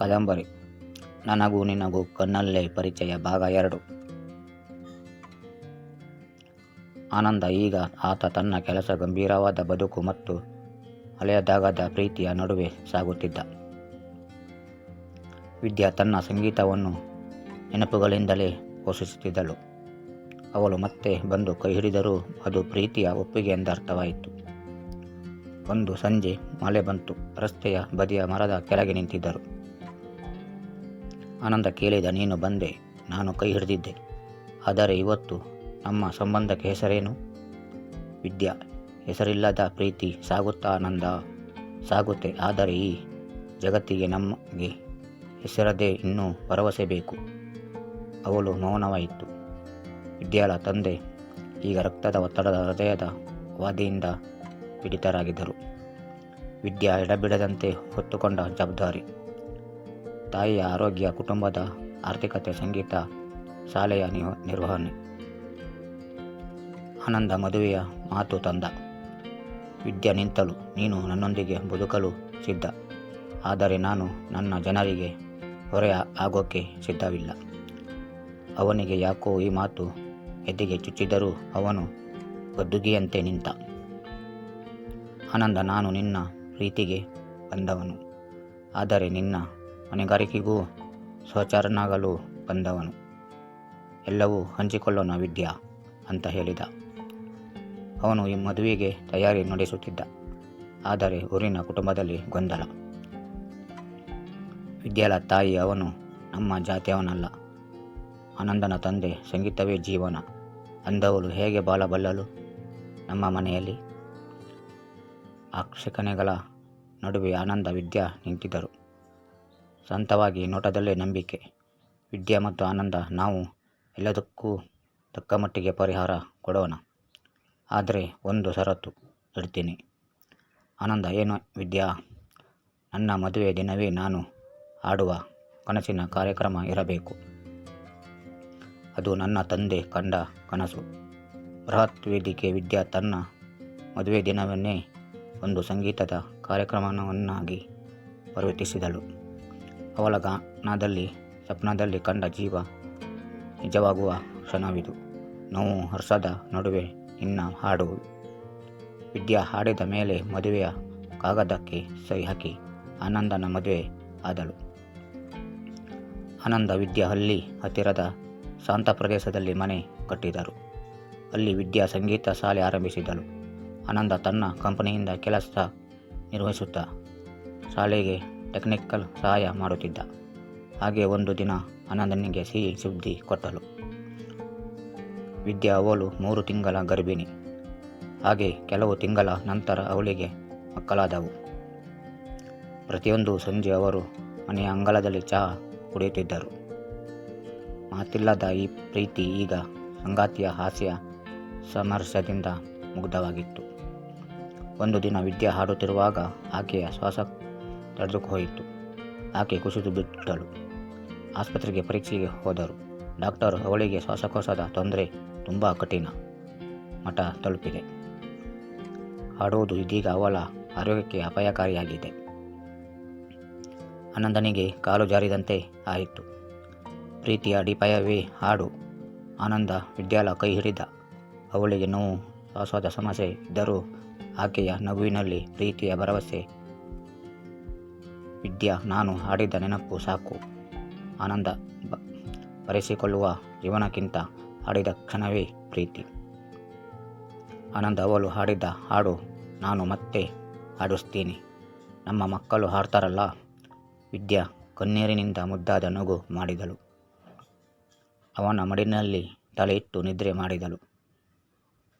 ಕಾದಂಬರಿ. ನನಗೂ ನಿನಗೂ ಕಣ್ಣಲ್ಲೇ ಪರಿಚಯ ಭಾಗ ಎರಡು. ಆನಂದ ಈಗ ಆತ ತನ್ನ ಕೆಲಸ ಗಂಭೀರವಾದ ಬದುಕು ಮತ್ತು ಹಳೆಯದಾಗದ ಪ್ರೀತಿಯ ನಡುವೆ ಸಾಗುತ್ತಿದ್ದ. ವಿದ್ಯಾ ತನ್ನ ಸಂಗೀತವನ್ನು ನೆನಪುಗಳಿಂದಲೇ ಪೋಷಿಸುತ್ತಿದ್ದಳು ಅವಳು ಮತ್ತೆ ಬಂದು ಕೈ ಹಿಡಿದರೂ ಅದು ಪ್ರೀತಿಯ ಒಪ್ಪಿಗೆ ಎಂದರ್ಥವಾಯಿತು ಒಂದು ಸಂಜೆ ಮಳೆ ಬಂತು. ರಸ್ತೆಯ ಬದಿಯ ಮರದ ಕೆಳಗೆ ನಿಂತಿದ್ದರು. ಆನಂದ ಕೇಳಿದ, ನೀನು ಬಂದೆ, ನಾನು ಕೈ ಹಿಡಿದಿದ್ದೆ. ಆದರೆ ಇವತ್ತು ನಮ್ಮ ಸಂಬಂಧಕ್ಕೆ ಹೆಸರೇನು? ವಿದ್ಯಾ, ಹೆಸರಿಲ್ಲದ ಪ್ರೀತಿ ಸಾಗುತ್ತಾ ಆನಂದ ಸಾಗುತ್ತೆ. ಆದರೆ ಈ ಜಗತ್ತಿಗೆ ನಮಗೆ ಹೆಸರದೇ ಇನ್ನೂ ಭರವಸೆ ಬೇಕು. ಅವಳು ಮೌನವಾಯಿತು. ವಿದ್ಯಾಳ ತಂದೆ ಈಗ ರಕ್ತದ ಒತ್ತಡದ ಹೃದಯದ ವಾದಿಯಿಂದ ಪೀಡಿತರಾಗಿದ್ದರು. ವಿದ್ಯಾ ಎಡಬಿಡದಂತೆ ಹೊತ್ತುಕೊಂಡ ಜವಾಬ್ದಾರಿ. ತಾಯಿಯ ಆರೋಗ್ಯ, ಕುಟುಂಬದ ಆರ್ಥಿಕತೆ, ಸಂಗೀತ, ಶಾಲೆಯ ನಿರ್ವಹಣೆ. ಆನಂದ ಮದುವೆಯ ಮಾತು ತಂದ. ವಿದ್ಯೆ ನಿಂತಳು ನೀನು ನನ್ನೊಂದಿಗೆ ಬದುಕಲು ಸಿದ್ಧ. ಆದರೆ ನಾನು ನನ್ನ ಜನರಿಗೆ ಹೊರೆ ಆಗೋಕ್ಕೆ ಸಿದ್ಧವಿಲ್ಲ. ಅವನಿಗೆ ಯಾಕೋ ಈ ಮಾತು ಎದೆಗೆ ಚುಚ್ಚಿದರೂ ಅವನು ಬದ್ದುಗಿಯಂತೆ ನಿಂತ. ಆನಂದ ನಾನು ನಿನ್ನ ಪ್ರೀತಿಗೆ ಬಂದವನು. ಆದರೆ ನಿನ್ನ ಹೊಣೆಗಾರಿಕೆಗೂ ಸಹಚರನಾಗಲು ಬಂದವನು. ಎಲ್ಲವೂ ಹಂಚಿಕೊಳ್ಳೋಣ ವಿದ್ಯಾ, ಅಂತ ಹೇಳಿದ. ಅವನು ಈ ಮದುವೆಗೆ ತಯಾರಿ ನಡೆಸುತ್ತಿದ್ದ, ಆದರೆ ಊರಿನ ಕುಟುಂಬದಲ್ಲಿ ಗೊಂದಲ. ವಿದ್ಯಾಲ ತಾಯಿ ಅವನು ನಮ್ಮ ಜಾತಿಯವನಲ್ಲ. ಆನಂದನ ತಂದೆ ಸಂಗೀತವೇ ಜೀವನ ಅಂದವಳು ಹೇಗೆ ಬಾಳಬಲ್ಲಲು ನಮ್ಮ ಮನೆಯಲ್ಲಿ? ಆಕ್ಷೇಪಣೆಗಳ ನಡುವೆ ಆನಂದ ವಿದ್ಯಾ ನಿಂತಿದ್ದರು. ಶಾಂತವಾಗಿ ನೋಟದಲ್ಲೇ ನಂಬಿಕೆ, ವಿದ್ಯೆ ಮತ್ತು ಆನಂದ ನಾವು ಎಲ್ಲದಕ್ಕೂ ತಕ್ಕ ಮಟ್ಟಿಗೆ ಪರಿಹಾರ ಕೊಡೋಣ. ಆದರೆ ಒಂದು ಷರತ್ತು ಇಡ್ತೀನಿ. ಆನಂದ, ಏನು ವಿದ್ಯಾ? ನನ್ನ ಮದುವೆ ದಿನವೇ ನಾನು ಆಡುವ ಕನಸಿನ ಕಾರ್ಯಕ್ರಮ ಇರಬೇಕು. ಅದು ನನ್ನ ತಂದೆ ಕಂಡ ಕನಸು. ಬೃಹತ್ ವೇದಿಕೆ ವಿದ್ಯಾ ತನ್ನ ಮದುವೆ ದಿನವನ್ನೇ ಒಂದು ಸಂಗೀತದ ಕಾರ್ಯಕ್ರಮವನ್ನಾಗಿ ಪರಿವರ್ತಿಸಿದಳು. ಅವಳ ಗಾನದಲ್ಲಿ ಸ್ವಪ್ನದಲ್ಲಿ ಕಂಡ ಜೀವ ನಿಜವಾಗುವ ಕ್ಷಣವಿದು. ನೋವು ಹರ್ಷದ ನಡುವೆ ಇನ್ನ ಹಾಡು ವಿದ್ಯಾ ಹಾಡಿದ ಮೇಲೆ ಮದುವೆಯ ಕಾಗದಕ್ಕೆ ಸಹಿ ಹಾಕಿ, ಆನಂದನ ಮದುವೆ ಆದಳು. ಆನಂದ ವಿದ್ಯಾ ಹಳ್ಳಿ ಹತ್ತಿರದ ಶಾಂತ ಪ್ರದೇಶದಲ್ಲಿ ಮನೆ ಕಟ್ಟಿದರು. ಅಲ್ಲಿ ವಿದ್ಯಾ ಸಂಗೀತ ಶಾಲೆ ಆರಂಭಿಸಿದಳು. ಆನಂದ ತನ್ನ ಕಂಪನಿಯಿಂದ ಕೆಲಸ ನಿರ್ವಹಿಸುತ್ತಾ ಶಾಲೆಗೆ ಟೆಕ್ನಿಕಲ್ ಸಹಾಯ ಮಾಡುತ್ತಿದ್ದ. ಹಾಗೆ ಒಂದು ದಿನ ಆನಂದನಿಗೆ ಸಿಹಿ ಸುದ್ದಿ ಕೊಟ್ಟಳು. ವಿದ್ಯಾ, ಅವಳು ಮೂರು ತಿಂಗಳ ಗರ್ಭಿಣಿ. ಹಾಗೆ ಕೆಲವು ತಿಂಗಳ ನಂತರ ಅವಳಿಗೆ ಮಕ್ಕಳಾದವು. ಪ್ರತಿಯೊಂದು ಸಂಜೆ ಅವರು ಮನೆಯ ಅಂಗಳದಲ್ಲಿ ಚಹಾ ಕುಡಿಯುತ್ತಿದ್ದರು. ಮಾತಿಲ್ಲದ ಈ ಪ್ರೀತಿ ಈಗ ಸಂಗಾತಿಯ ಹಾಸ್ಯ ಸಮರ್ಷದಿಂದ ಮುಗ್ಧವಾಗಿತ್ತು. ಒಂದು ದಿನ ವಿದ್ಯೆ ಹಾಡುತ್ತಿರುವಾಗ ಆಕೆಯ ಶ್ವಾಸ ತಡೆದು ಹೋಯಿತು. ಆಕೆ ಕುಸಿದು ಬಿಟ್ಟಳು. ಆಸ್ಪತ್ರೆಗೆ ಪರೀಕ್ಷೆಗೆ ಹೋದರು. ಡಾಕ್ಟರ್ ಅವಳಿಗೆ ಶ್ವಾಸಕೋಶದ ತೊಂದರೆ ತುಂಬ ಕಠಿಣ. ಮಠ ತಲುಪಿದೆ. ಹಾಡುವುದು ಇದೀಗ ಅವಳ ಆರೋಗ್ಯಕ್ಕೆ ಅಪಾಯಕಾರಿಯಾಗಿದೆ. ಆನಂದನಿಗೆ ಕಾಲು ಜಾರಿದಂತೆ ಆಯಿತು. ಪ್ರೀತಿಯ ಅಡಿಪಾಯವೇ ಹಾಡು. ಆನಂದ ವಿದ್ಯಾಲ ಕೈ ಹಿಡಿದ. ಅವಳಿಗೆ ನೋವು ಶ್ವಾಸದ ಸಮಸ್ಯೆ ಇದ್ದರೂ ಆಕೆಯ ನಗುವಿನಲ್ಲಿ ಪ್ರೀತಿಯ ಭರವಸೆ ವಿದ್ಯಾ, ನಾನು ಹಾಡಿದ ನೆನಪು ಸಾಕು. ಆನಂದ ಬ, ಬರೆಸಿಕೊಳ್ಳುವ ಜೀವನಕ್ಕಿಂತ ಹಾಡಿದ ಕ್ಷಣವೇ ಪ್ರೀತಿ. ಆನಂದ, ಅವಳು ಹಾಡಿದ ಹಾಡು ನಾನು ಮತ್ತೆ ಹಾಡಿಸ್ತೀನಿ. ನಮ್ಮ ಮಕ್ಕಳು ಹಾಡ್ತಾರಲ್ಲ? ವಿದ್ಯಾ, ಕಣ್ಣೀರಿನಿಂದ ಮುದ್ದಾದ ನಗು ಮಾಡಿದಳು. ಅವನ ಮಡಿನಲ್ಲಿ ತಲೆ ಇಟ್ಟು ನಿದ್ರೆ ಮಾಡಿದಳು.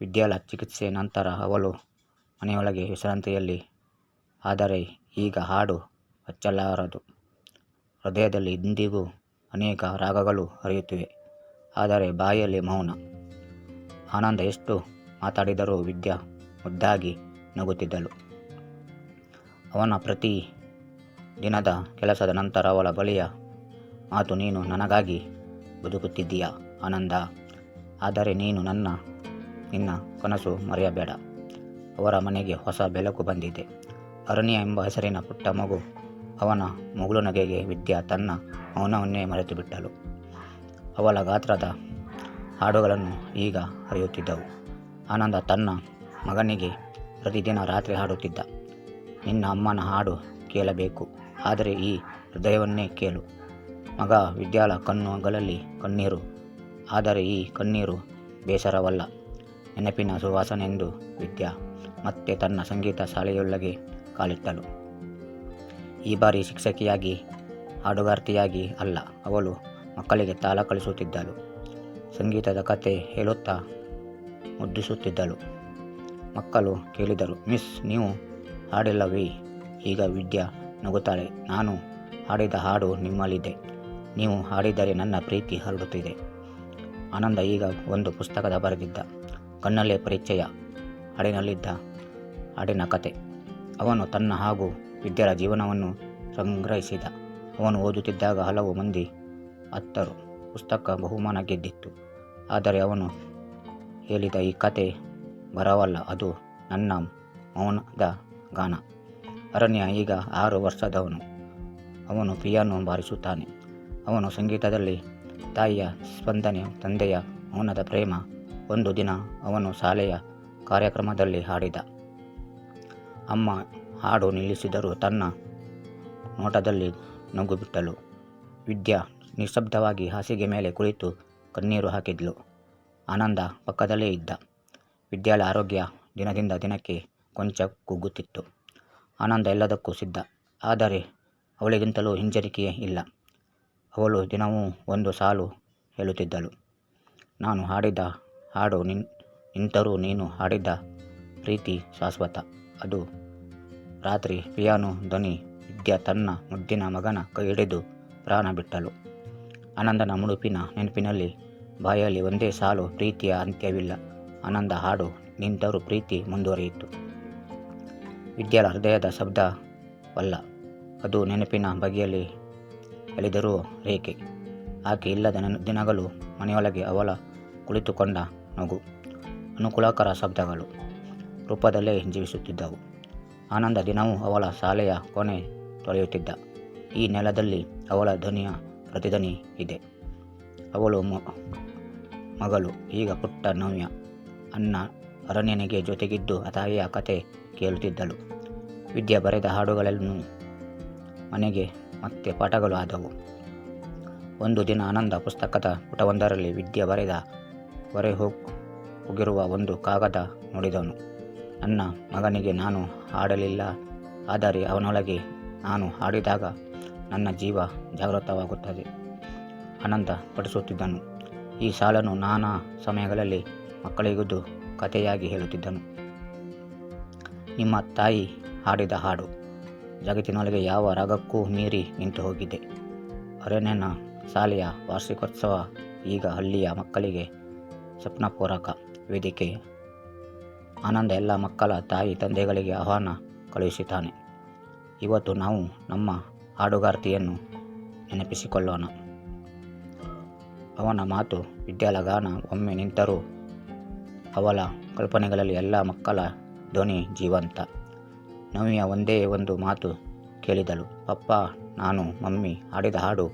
ವಿದ್ಯಾಳ ಚಿಕಿತ್ಸೆ ನಂತರ ಅವಳು ಮನೆಯೊಳಗೆ ವಿಶ್ರಾಂತಿಯಲ್ಲಿ. ಆದರೆ ಈಗ ಹಾಡು ಹಚ್ಚಲಾರದು ಹೃದಯದಲ್ಲಿ ಇಂದಿಗೂ ಅನೇಕ ರಾಗಗಳು ಹರಿಯುತ್ತಿವೆ. ಆದರೆ ಬಾಯಲ್ಲಿ ಮೌನ. ಆನಂದ ಎಷ್ಟು ಮಾತಾಡಿದರೂ ವಿದ್ಯಾ ಮುದ್ದಾಗಿ ನಗುತ್ತಿದ್ದಳು. ಅವನ ಪ್ರತಿ ದಿನದ ಕೆಲಸದ ನಂತರ ಅವಳ ಬಳಿಯ ಮಾತು, ನೀನು ನನಗಾಗಿ ಬದುಕುತ್ತಿದ್ದೀಯ ಆನಂದ? ಆದರೆ ನೀನು ನನ್ನ, ನಿನ್ನ ಕನಸು ಮರೆಯಬೇಡ. ಅವರ ಮನೆಗೆ ಹೊಸ ಬೆಳಕು ಬಂದಿದೆ. ಅರಣ್ಯ ಎಂಬ ಹೆಸರಿನ ಪುಟ್ಟ ಮಗು ಅವನ ಮುಗುಳು ನಗೆಗೆ ವಿದ್ಯಾ ತನ್ನ ಮೌನವನ್ನೇ ಮರೆತು ಬಿಟ್ಟಳು ಅವಳ ಗಾತ್ರದ ಹಾಡುಗಳನ್ನು ಈಗ ಹರಿಯುತ್ತಿದ್ದವು ಆನಂದ ತನ್ನ ಮಗನಿಗೆ ಪ್ರತಿದಿನ ರಾತ್ರಿ ಹಾಡುತ್ತಿದ್ದ. ನಿನ್ನ ಅಮ್ಮನ ಹಾಡು ಕೇಳಬೇಕು, ಆದರೆ ಈ ಹೃದಯವನ್ನೇ ಕೇಳು. ಮಗ ವಿದ್ಯಾಳ ಕಣ್ಣುಗಳಲ್ಲಿ ಕಣ್ಣೀರು, ಆದರೆ ಈ ಕಣ್ಣೀರು ಬೇಸರವಲ್ಲ. ನೆನಪಿನ ಸುವಾಸನೆಂದು ವಿದ್ಯಾ ಮತ್ತೆ ತನ್ನ ಸಂಗೀತ ಶಾಲೆಯೊಳಗೆ ಕಾಲಿಟ್ಟಳು. ಈ ಬಾರಿ ಶಿಕ್ಷಕಿಯಾಗಿ, ಹಾಡುಗಾರ್ತಿಯಾಗಿ ಅಲ್ಲ, ಅವಳು ಮಕ್ಕಳಿಗೆ ತಾಳ ಕಲಿಸುತ್ತಿದ್ದಳು ಸಂಗೀತದ ಕತೆ ಹೇಳುತ್ತಾ ಮುದ್ದಿಸುತ್ತಿದ್ದಳು. ಮಕ್ಕಳು ಕೇಳಿದರು, ಮಿಸ್, ನೀವು ಹಾಡಿಲ್ಲವೇ? ಈಗ ವಿದ್ಯಾ ನಗುತ್ತಾಳೆ. ನಾನು ಹಾಡಿದ ಹಾಡು ನಿಮ್ಮಲ್ಲಿದೆ. ನೀವು ಹಾಡಿದರೆ ನನ್ನ ಪ್ರೀತಿ ಹರಡುತ್ತಿದೆ. ಆನಂದ ಈಗ ಒಂದು ಪುಸ್ತಕದ ಬರೆದಿದ್ದ. ಕಣ್ಣಲ್ಲೇ ಪರಿಚಯ, ಹಾಡಿನಲ್ಲಿದ್ದ ಹಾಡಿನ ಕತೆ. ಅವನು ತನ್ನ ಹಾಗೂ ವಿದ್ಯರ ಜೀವನವನ್ನು ಸಂಗ್ರಹಿಸಿದ. ಅವನು ಓದುತ್ತಿದ್ದಾಗ ಹಲವು ಮಂದಿ ಹತ್ತರು ಪುಸ್ತಕ ಬಹುಮಾನ ಗೆದ್ದಿತ್ತು. ಆದರೆ ಅವನು ಹೇಳಿದ ಈ ಕತೆ ಬರವಲ್ಲ, ಅದು ನನ್ನ ಮೌನದ ಗಾನ. ಅರಣ್ಯ ಈಗ ಆರು ವರ್ಷದವನು. ಅವನು ಪಿಯಾನೋ ಬಾರಿಸುತ್ತಾನೆ. ಅವನು ಸಂಗೀತದಲ್ಲಿ ತಾಯಿಯ ಸ್ಪಂದನೆ, ತಂದೆಯ ಮೌನದ ಪ್ರೇಮ. ಒಂದು ದಿನ ಅವನು ಶಾಲೆಯ ಕಾರ್ಯಕ್ರಮದಲ್ಲಿ ಹಾಡಿದ. ಅಮ್ಮ ಹಾಡು ನಿಲ್ಲಿಸಿದರೂ ತನ್ನ ನೋಟದಲ್ಲಿ ನಗು ಬಿಟ್ಟಳು ವಿದ್ಯಾ ನಿಶ್ಶಬ್ದವಾಗಿ ಹಾಸಿಗೆ ಮೇಲೆ ಕುಳಿತು ಕಣ್ಣೀರು ಹಾಕಿದ್ಲು. ಆನಂದ ಪಕ್ಕದಲ್ಲೇ ಇದ್ದ. ವಿದ್ಯಾಳ ಆರೋಗ್ಯ ದಿನದಿಂದ ದಿನಕ್ಕೆ ಕೊಂಚ ಕುಗ್ಗುತ್ತಿತ್ತು. ಆನಂದ ಎಲ್ಲದಕ್ಕೂ ಸಿದ್ಧ. ಆದರೆ ಅವಳಿಗಿಂತಲೂ ಹಿಂಜರಿಕೆಯೇ ಇಲ್ಲ. ಅವಳು ದಿನವೂ ಒಂದು ಸಾಲು ಹೇಳುತ್ತಿದ್ದಳು. ನಾನು ಹಾಡಿದ ಹಾಡು ನಿನ್ ನಿಂತರೂ ನೀನು ಹಾಡಿದ ಪ್ರೀತಿ ಶಾಶ್ವತ. ಅದು ರಾತ್ರಿ ಪಿಯಾನೋ ಧ್ವನಿ ವಿದ್ಯಾ ತನ್ನ ಮುದ್ದಿನ ಮಗನ ಕೈ ಹಿಡಿದು ಪ್ರಾಣ ಬಿಟ್ಟಳು. ಆನಂದನ ಮುಡುಪಿನ ನೆನಪಿನಲ್ಲಿ ಬಾಯಲ್ಲಿ ಒಂದೇ ಸಾಲು ಪ್ರೀತಿಯ ಅಂತ್ಯವಿಲ್ಲ. ಆನಂದ ಹಾಡು ನಿಂತರೂ ಪ್ರೀತಿ ಮುಂದುವರಿಯಿತು. ವಿದ್ಯಾಳ ಹೃದಯದ ಶಬ್ದವಲ್ಲ ಅದು ನೆನಪಿನ ಬಗೆಯಲ್ಲಿ ಎಳೆದಿರುವ ರೇಖೆ. ಆಕೆ ಇಲ್ಲದ ದಿನಗಳು ಮನೆಯೊಳಗೆ ಅವಳ ಕುಳಿತುಕೊಂಡ ನಗು, ಅನುಕೂಲಕರ ಶಬ್ದಗಳು ರೂಪದಲ್ಲೇ ಜೀವಿಸುತ್ತಿದ್ದವು. ಆನಂದ ದಿನವೂ ಅವಳ ಶಾಲೆಯ ಕೊನೆ ತೊಳೆಯುತ್ತಿದ್ದ. ಈ ನೆಲದಲ್ಲಿ ಅವಳ ಧ್ವನಿಯ ಪ್ರತಿಧ್ವನಿ ಇದೆ. ಅವಳು ಮಗಳು, ಈಗ ಪುಟ್ಟ ನವ್ಯ. ಅನ್ನ ಅರಣ್ಯನಿಗೆ ಜೊತೆಗಿದ್ದು ತಾಯಿಯ ಕತೆ ಕೇಳುತ್ತಿದ್ದಳು. ವಿದ್ಯೆ ಬರೆದ ಹಾಡುಗಳನ್ನು ಮನೆಗೆ ಮತ್ತೆ ಪಾಠಗಳು ಆದವು. ಒಂದು ದಿನ ಆನಂದ ಪುಸ್ತಕದ ಪುಟವೊಂದರಲ್ಲಿ ವಿದ್ಯೆ ಬರೆದ ಹೊರೆ ಹೋಗ್ ಹೋಗಿರುವ ಒಂದು ಕಾಗದ ನೋಡಿದವನು. ನನ್ನ ಮಗನಿಗೆ ನಾನು ಹಾಡಲಿಲ್ಲ. ಆದರೆ ಅವನೊಳಗೆ ನಾನು ಹಾಡಿದಾಗ ನನ್ನ ಜೀವ ಜಾಗೃತವಾಗುತ್ತದೆ. ಅನಂತ ಪಡಿಸುತ್ತಿದ್ದನು ಈ ಸಾಲನ್ನು ನಾನಾ ಸಮಯಗಳಲ್ಲಿ ಮಕ್ಕಳಿಗುದು ಕಥೆಯಾಗಿ ಹೇಳುತ್ತಿದ್ದನು. ನಿಮ್ಮ ತಾಯಿ ಹಾಡಿದ ಹಾಡು, ಜಗತ್ತಿನೊಳಗೆ ಯಾವ ರಾಗಕ್ಕೂ ಮೀರಿ ನಿಂತು ಹೋಗಿದೆ. ಅರಣ್ಯನ ಶಾಲೆಯ ವಾರ್ಷಿಕೋತ್ಸವ, ಈಗ ಹಳ್ಳಿಯ ಮಕ್ಕಳಿಗೆ ಸ್ವಪ್ನಪೂರಕ ವೇದಿಕೆ ಆನಂದ ಎಲ್ಲ ಮಕ್ಕಳ ತಾಯಿ ತಂದೆಗಳಿಗೆ ಆಹ್ವಾನ ಕಳುಹಿಸುತ್ತಾನೆ ಇವತ್ತು ನಾವು ನಮ್ಮ ಹಾಡುಗಾರ್ತಿಯನ್ನು ನೆನಪಿಸಿಕೊಳ್ಳೋಣ. ಅವನ ಮಾತು ವಿದ್ಯಾಲಗಾನ ಒಮ್ಮೆ ನಿಂತರೂ ಅವಳ ಕಲ್ಪನೆಗಳಲ್ಲಿ ಎಲ್ಲ ಮಕ್ಕಳ ಧ್ವನಿ ಜೀವಂತ. ನವಿಯ ಒಂದೇ ಒಂದು ಮಾತು ಕೇಳಿದಳು, ಪಪ್ಪ, ನಾನು, ಮಮ್ಮಿ ಹಾಡಿದ ಹಾಡು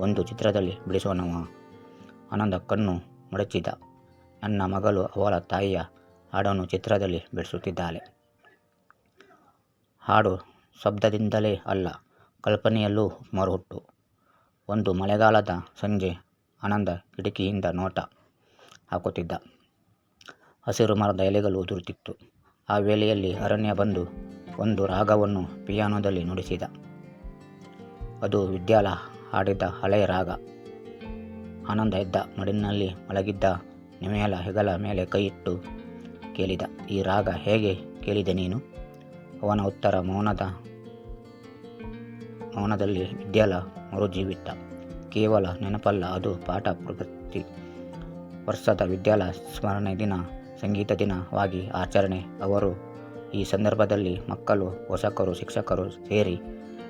ಒಂದು ಚಿತ್ರದಲ್ಲಿ ಬಿಡಿಸೋಣವ? ಆನಂದ ಕಣ್ಣು ಮಡಚಿದ. ನನ್ನ ಮಗಳು ಅವಳ ತಾಯಿಯ ಹಾಡನ್ನು ಚಿತ್ರದಲ್ಲಿ ಬಿಡಿಸುತ್ತಿದ್ದಾಳೆ. ಹಾಡು ಶಬ್ದದಿಂದಲೇ ಅಲ್ಲ, ಕಲ್ಪನೆಯಲ್ಲೂ ಮರುಹುಟ್ಟು. ಒಂದು ಮಳೆಗಾಲದ ಸಂಜೆ ಆನಂದ ಕಿಟಕಿಯಿಂದ ನೋಟ ಹಾಕುತ್ತಿದ್ದ. ಹಸಿರು ಮರದ ಎಲೆಗಳು ಉದುರುತ್ತಿತ್ತು. ಆ ವೇಳೆಯಲ್ಲಿ ಅರಣ್ಯ ಬಂದು ಒಂದು ರಾಗವನ್ನು ಪಿಯಾನೋದಲ್ಲಿ ನುಡಿಸಿದ. ಅದು ವಿದ್ಯಾಲ ಹಾಡಿದ್ದ ಹಳೆಯ ರಾಗ. ಆನಂದ ಎದ್ದ ಮಡಿನಲ್ಲಿ ಮಲಗಿದ್ದ ನಿಮೆಯಲ ಹೆಗಲ ಮೇಲೆ ಕೈ ಇಟ್ಟು ಕೇಳಿದ, ಈ ರಾಗ ಹೇಗೆ ಕೇಳಿದೆ ನೀನು? ಅವನ ಉತ್ತರ ಮೌನದ, ಮೌನದಲ್ಲಿ ವಿದ್ಯಾಲ ಮರುಜೀವಿತ. ಕೇವಲ ನೆನಪಲ್ಲ, ಅದು ಪಾಠ ಪ್ರಗತಿ ವರ್ಷದ ವಿದ್ಯಾಲ ಸ್ಮರಣೆ ದಿನ, ಸಂಗೀತ ದಿನವಾಗಿ ಆಚರಣೆ. ಅವರು ಈ ಸಂದರ್ಭದಲ್ಲಿ ಮಕ್ಕಳು, ಪೋಷಕರು, ಶಿಕ್ಷಕರು ಸೇರಿ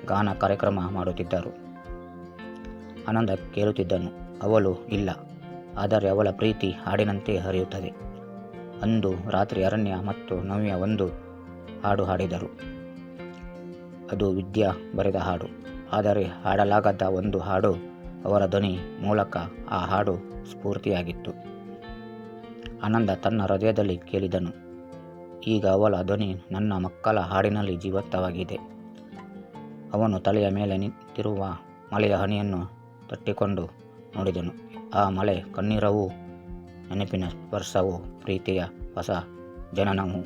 ಗಾನ ಕಾರ್ಯಕ್ರಮ ಮಾಡುತ್ತಿದ್ದರು. ಆನಂದ ಕೇಳುತ್ತಿದ್ದನು. ಅವಳು ಇಲ್ಲ, ಆದರೆ ಅವಳ ಪ್ರೀತಿ ಹಾಡಿನಂತೆ ಹರಿಯುತ್ತದೆ. ಅಂದು ರಾತ್ರಿ ಅರಣ್ಯ ಮತ್ತು ನವ್ಯ ಒಂದು ಹಾಡು ಹಾಡಿದರು. ಅದು ವಿದ್ಯಾ ಬರೆದ ಹಾಡು. ಆದರೆ ಹಾಡಲಾಗದ ಒಂದು ಹಾಡು ಅವರ ಧ್ವನಿ ಮೂಲಕ ಆ ಹಾಡು ಸ್ಫೂರ್ತಿಯಾಗಿತ್ತು. ಆನಂದ ತನ್ನ ಹೃದಯದಲ್ಲಿ ಕೇಳಿದನು. ಈಗ ಅವಳ ಧ್ವನಿ ನನ್ನ ಮಕ್ಕಳ ಹಾಡಿನಲ್ಲಿ ಜೀವಂತವಾಗಿದೆ. ಅವನು ತಲೆಯ ಮೇಲೆ ನಿಂತಿರುವ ಮಳೆಯ ಹನಿಯನ್ನು ತಟ್ಟಿಕೊಂಡು ನೋಡಿದನು. ಆ ಮಳೆ ಕಣ್ಣೀರವೂ ನೆನಪಿನ ಸ್ಪರ್ಶವೂ ಪ್ರೀತಿಯ ಹೊಸ ಜನನವೂ